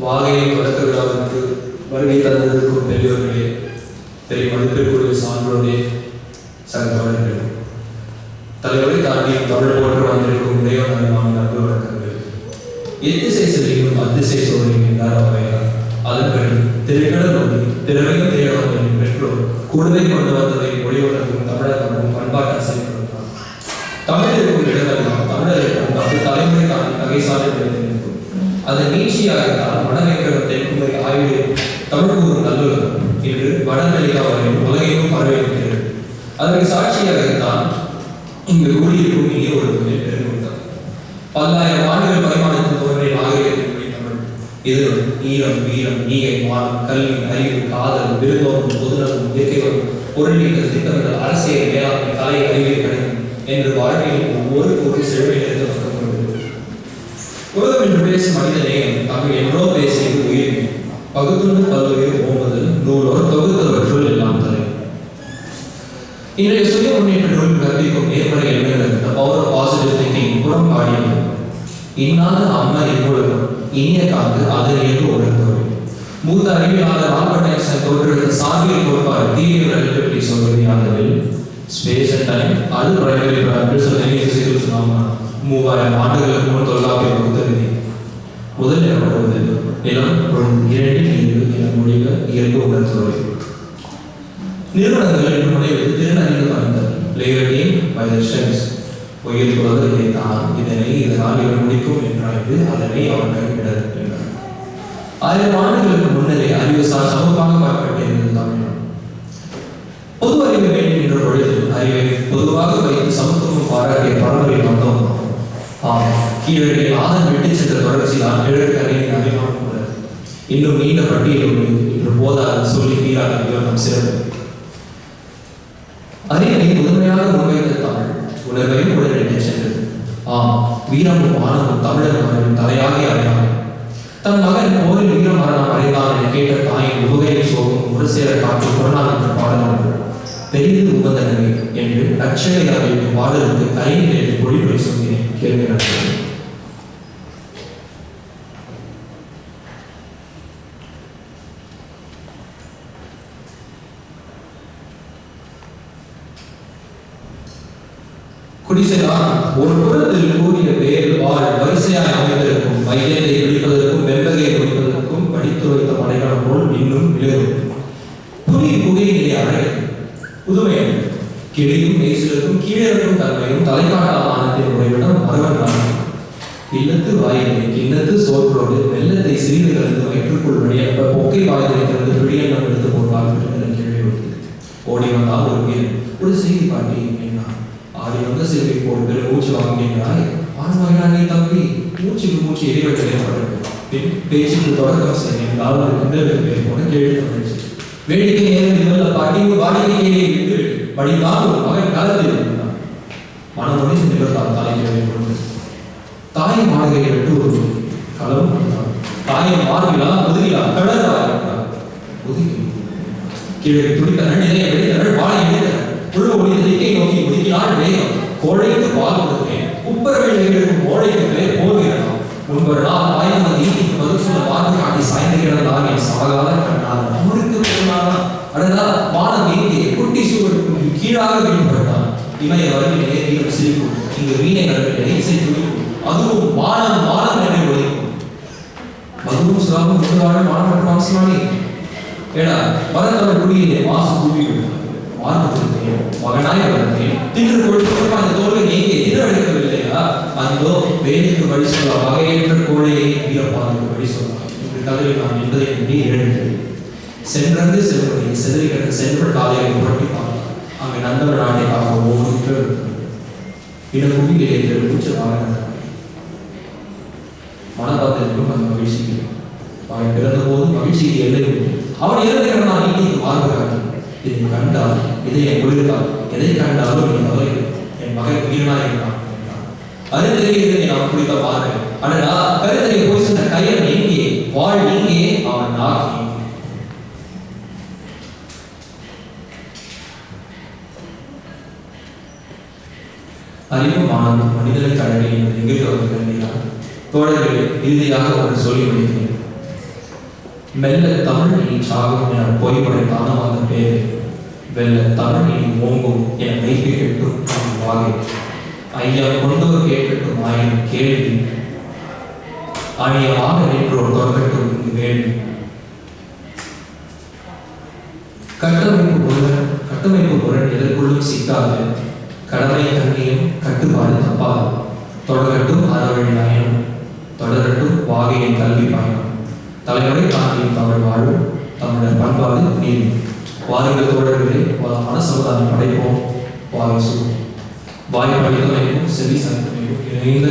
வாகையை தொடக்க விழாவுக்கு வருகை தந்ததற்கும் பெரியவர்களே பெரிய மதிப்பிற்குரிய சான்றோரே சக தோழர்கள் தலைவரை தாண்டி தமிழ் போன்று வந்திருக்கும் இறைவனான நம்பு வழக்கங்கள் எத்திசை செல்லியும் அத்திசை சோழியும் என்றார் அவையார் அதன்படி திருக்கடல் ஒளி திறமையும் தேவையான பெற்றோர் கூடுதல் கொண்டு வந்ததை மொழி உணர்வும் தமிழகமும் பண்பாட்டு தமிழ் இருக்கும் இடமெல்லாம் தமிழர்கள் பத்து தலைமுறை நகை நகைசாலை அதை அதன் நீட்சியாகத்தான் வடமேற்கடம் தென்முறை ஆய்வு தமிழ் கூறும் நல்லுலகம் இன்று வடமெளிகா வரை உலகெங்கும் பரவியிருக்கிறது அதற்கு சாட்சியாகத்தான் இங்கு கூடியிருக்கும் இங்கே ஒரு பெருங்கூட்டம். பல்லாயிரம் ஆண்டுகள் பரிமாணத்தில் தோன்றிய நாகரிகத்தின் மொழி தமிழ். இது ஈரம் வீரம் ஈகை மானம் கல்வி அறிவு காதல் விருந்தோம்பும் பொதுநலம் இயற்கை வளம் பொருளீட்டல் திட்டமிடல் அரசியல் மேலாண்மை கலை அறிவியல் கணிதம் என்று வாழ்க்கையில் ஒவ்வொரு பொருள் செழுமையிலிருந்து வந்தது உலகம் என்று பேசும் மனித நேயம் தமிழ் என்றோ பேசிய உயிர். பகுத்துண்டு பல்லுயிர் ஓம்புதல் நூலோர் தொகுத்தவற்றுள் எல்லாம் தலை. இன்றைய சுய முன்னேற்ற நூல் கற்பிக்கும் நேர்மறை எண்ணங்கள் த பவர் பாசிட்டிவ் திங்கிங் புறம் பாடியது இன்னாத அம்மா எப்பொழுதும் இனிய காத்து அதன் என்று உணர்ந்தவர் மூத்த அறிவியலாளர் ஆல்பர்ட் ஐன்ஸ்டைன் தோற்றுவித்த சார்பியல் கோட்பாடு தீவிர ரிலேட்டிவிட்டி சொல்வது யாதவில் ஸ்பேஸ் அண்ட் டைம் அது பிரைமரி பிரின்சிபல் பிசிக்கல் சுனாமா மூவாயிரம் ஆண்டுகளுக்கு முன் தொல்லாப்பிய பகுத்தறிவி முதல் எனப்படுவது நிலம் பொருள் இரண்டில் நீர் என மொழிக இயல்பு உணர்த்துவது நிறுவனங்கள் என்று முனைவது திறனறிந்து வந்தல் லேயர்டிங் பை த ஸ்டெப்ஸ் உயிர் புலவர் இதைத்தான் இதனை இதனால் இவர் முடிக்கும் என்றாய்ந்து அதனை அவன் கைவிடல் ஆயிரம் ஆண்டுகளுக்கு முன்னரே அழகிய பாராட்டிய பரம்பரை வந்தோம். ஆம் கீழே ஆதன் விட்டு சென்ற தொடர்ச்சி தான் கிழக்கு அறிவின் அபிமானம் இன்னும் நீண்ட பட்டியல் இன்று போதாது சொல்லி தீராத நம் சிறப்பு அறிவை முதன்மையாக முன்வைத்த தமிழ் உலகையும் உடனடியே சென்றது. ஆம் வீரமும் மானமும் தமிழர் மகனின் தலையாகி அடையாளம். தன் மகன் போரில் வீரமரணம் அடைந்தான் என கேட்ட தாயின் உபகையில் சோகம் ஒரு சேர காட்டு புறநானூற்று பாடல் ஒன்று உபதனமே என்று அச்சலை அறிவிக்கும் பாடலுக்கு கையில் எழுதி பொழிப்புரை சொன்னேன் கேட்கிறார் குடிசைதான் ஒரு புறத்தில் கூடிய பேர் வாழ் வரிசையாய் அமைந்திருக்கும் வையத்தை பிடிப்பதற்கும் வெண்பகையை பிடிப்பதற்கும் படித்து வைத்த மலைகள் போல் இன்னும் விழுகும். புலி புகையிலே அறை புதுமை கிளியும் பேசுகிறதும் கீழே இருக்கும் தன்மையும் தலைக்காட்டால் ஆனத்தின் உறைவிடம் மறுவன் இல்லத்து வாயிலை கிண்ணத்து சோற்றோடு வெள்ளத்தை சிறிது கலந்து வயிற்றுக்குள் வெளியப்ப பொக்கை வாயிலை திறந்து பிடியெண்ணம் எடுத்து போட்டால் விடுதலை கீழே விடுது ஓடி வந்தால் ஒரு பேர் ஒரு செய்தி பாட்டி என்ன ஆடி வந்த சிறுவை போட்டு மூச்சு வாங்கினாய் ஆண்மையா நீ தம்பி மூச்சுக்கு மூச்சு எரிவெட்டல் பேச்சுக்கு தொடக்கம் செய்ய நாவல் கிண்டலுக்கு பேர் போன கேள்வி தமிழ்ச்சி வேடிக்கை நேரம் நல்ல பாட்டி விட்டு வழிதான் ஒரு மகன் காலத்தில் இருந்தான் மனமுடிந்து நிகழ்த்தால் தாய் கொண்டு தாய் மாளிகையை விட்டு ஒரு களம் கொடுத்தான் தாயை மார்பிலா முதுகிலா கடலா முதுகி கீழே துடித்தனள் நிறைய வெடித்தனள் வாழை இணைத்தனள் உள்ள ஒளி நோக்கி ஒதுக்கினாள் வேகம். கோழைக்கு பால் கொடுத்தேன். உப்பரவில் நிகழும் கோழைக்கு பேர் சிரிக்கும். இங்கு வீணை வரவில் இசை துடிக்கும். அதுவும் வானம் வானம் என ஒழிக்கும் மதுவும் சுதாவும் கொண்டு வாழ மாணவன் ஏடா மரத்தவர் குடியிலே மாசு கூவி மார்க்கத்திற்கேன் மகனாய் வளர்த்தேன் தின்று கொடுத்து அந்த தோல்வி நீங்க எதிரடைக்கவில்லையா அந்தோ வேலைக்கு வழி சொல்ல வகையற்ற கோழையை வீரப்பாதுக்கு வழி சொல்லலாம் இந்த கதையில் நான் என்பதை நம்பி எழுந்தேன் சென்றது செல்வதை செதறி கிடந்த சென்ற காலையை புரட்டி பார்த்தான். அங்கே நந்தவர் நாட்டைக்காக ஓடிட்டு இடகுவிலே என்று வாங்கினார் மனப்பாத்திற்கும் அந்த மகிழ்ச்சிக்கு அவன் பிறந்த போது மகிழ்ச்சிக்கு எல்லை உண்டு அவன் இறந்து கிடந்தான் இன்னைக்கு மார்பு இதை கண்டால் இதை என் குளிர்ந்தால் எதை கண்டாலும் என் கவலை என் மகன் உயிரினா இருந்தான் அருந்தறியதை நான் குறித்த பார்க்கிறேன் ஆனால் கருத்தறிய போய் சொன்ன கையன் எங்கே வாழ் எங்கே அவன் நாகி எங்கே அறிவும் ஆனந்தம் மனிதனுக்கு அழகை என்பது எங்கே தொடர்பு கருதினார் தோழர்களே இறுதியாக ஒன்று சொல்லி முடிக்கிறேன். மெல்ல தமிழ் இனி சாகும் என பொய்முறை தானமாக பேர். வெல்ல தமிழ் ஓங்கும் என மெய்ப்பி கேட்டும் வாகை. ஐயா கொண்டோர் கேட்கட்டும் ஆயினும் கேள்வி. ஆணியமாக நின்றோர் தொடக்கட்டும் இங்கு வேள்வி. கட்டமைப்பு முரண் கட்டமைப்பு முரண் எதற்குள்ளும் சிக்காது கடமை கண்ணியம் கட்டுப்பாடு தப்பாது தொடரட்டும் அறவழி நயனம் தொடரட்டும் வாகையின் கல்வி பயணம் தலைமுறை தாண்டியும் தமிழ் வாழும். தமிழர் பண்பாடு நீதி. வாருங்கள் தோழர்களே வளமான சமுதாயம் படைப்போம். வாகை சொல்வோம் வாய் செவி சமைக்கும் இணைந்த